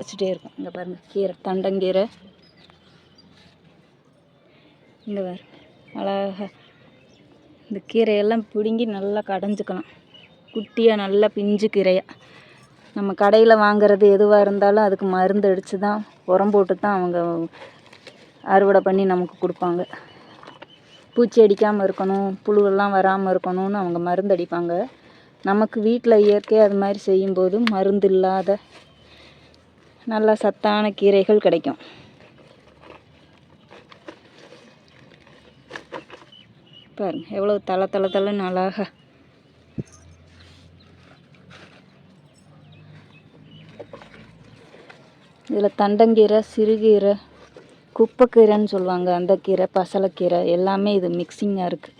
வச்சுட்டே இருக்கும். இங்கே பாருங்கள் கீரை தண்டங்கீரை. இங்கே பாரு அழகாக இந்த கீரையெல்லாம் பிடுங்கி நல்லா கடைஞ்சிக்கலாம். குட்டியாக நல்லா பிஞ்சு கீரையாக நம்ம கடையில் வாங்குறது எதுவாக இருந்தாலும் அதுக்கு மருந்து அடித்து தான் உரம் போட்டு தான் அவங்க அறுவடை பண்ணி நமக்கு கொடுப்பாங்க. பூச்சி அடிக்காமல் இருக்கணும் புழுவெல்லாம் வராமல் இருக்கணும்னு அவங்க மருந்து அடிப்பாங்க. நமக்கு வீட்டில் இயற்கையாக அது மாதிரி செய்யும்போது மருந்து இல்லாத நல்ல சத்தான கீரைகள் கிடைக்கும். பாருங்க எவ்வளோ தலை தலை தலைன்னு அழகா. இதில் தண்டங்கீரை சிறுகீரை குப்பைக்கீரைன்னு சொல்லுவாங்க அந்த கீரை பசலைக்கீரை எல்லாமே இது மிக்சிங்காக இருக்குது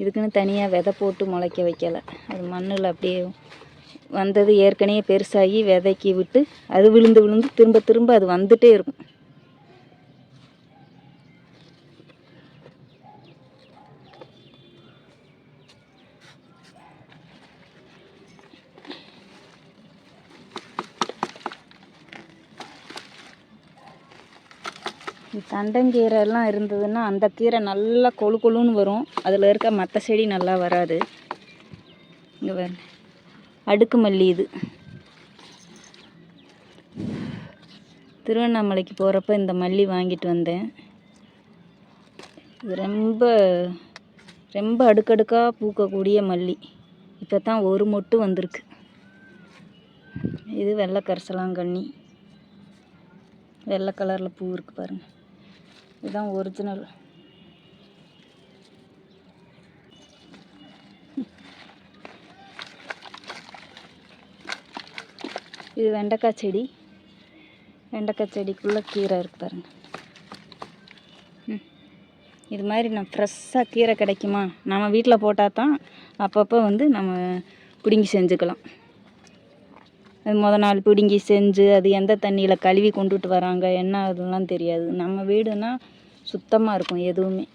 இதுக்குன்னு தனியாக விதை போட்டு முளைக்க வைக்கலை. அது மண்ணில் அப்படியே வந்தது ஏற்கனவே பெருசாகி விதைக்கி விட்டு அது விழுந்து விழுந்து திரும்ப திரும்ப அது வந்துட்டே இருக்கும். இந்த தண்டங்கீரை எல்லாம் இருந்ததுன்னா அந்த கீரை நல்லா கொழு கொழுன்னு வரும். அதில் இருக்க மற்ற செடி நல்லா வராது. இங்கே பாருங்க. அடுக்கு மல்லி இது. திருவண்ணாமலைக்கு போகிறப்ப இந்த மல்லி வாங்கிட்டு வந்தேன். இது ரொம்ப ரொம்ப அடுக்கடுக்காக பூக்கக்கூடிய மல்லி. இப்போ தான் ஒரு மொட்டு வந்திருக்கு. இது வெள்ளை கரிசலாங்கண்ணி. வெள்ளை கலரில் பூ இருக்குது பாருங்கள் இதுதான் ஒரிஜினல் இது வெண்டைக்காய் செடி. வெண்டைக்காய் செடிக்குள்ளே கீரை இருக்கு பாருங்கள் இது மாதிரி நான் ஃப்ரெஷ்ஷாக கீரை கிடைக்குமா? நம்ம வீட்டில் போட்டால் தான் அப்பப்போ வந்து நம்ம பிடுங்கி செஞ்சுக்கலாம். அது முத நாள் பிடுங்கி செஞ்சு அது எந்த தண்ணியில் கழுவி கொண்டுட்டு வராங்க என்ன அதெல்லாம் தெரியாது. நம்ம வீடுனா சுத்தமாக இருக்கும் எதுவுமே.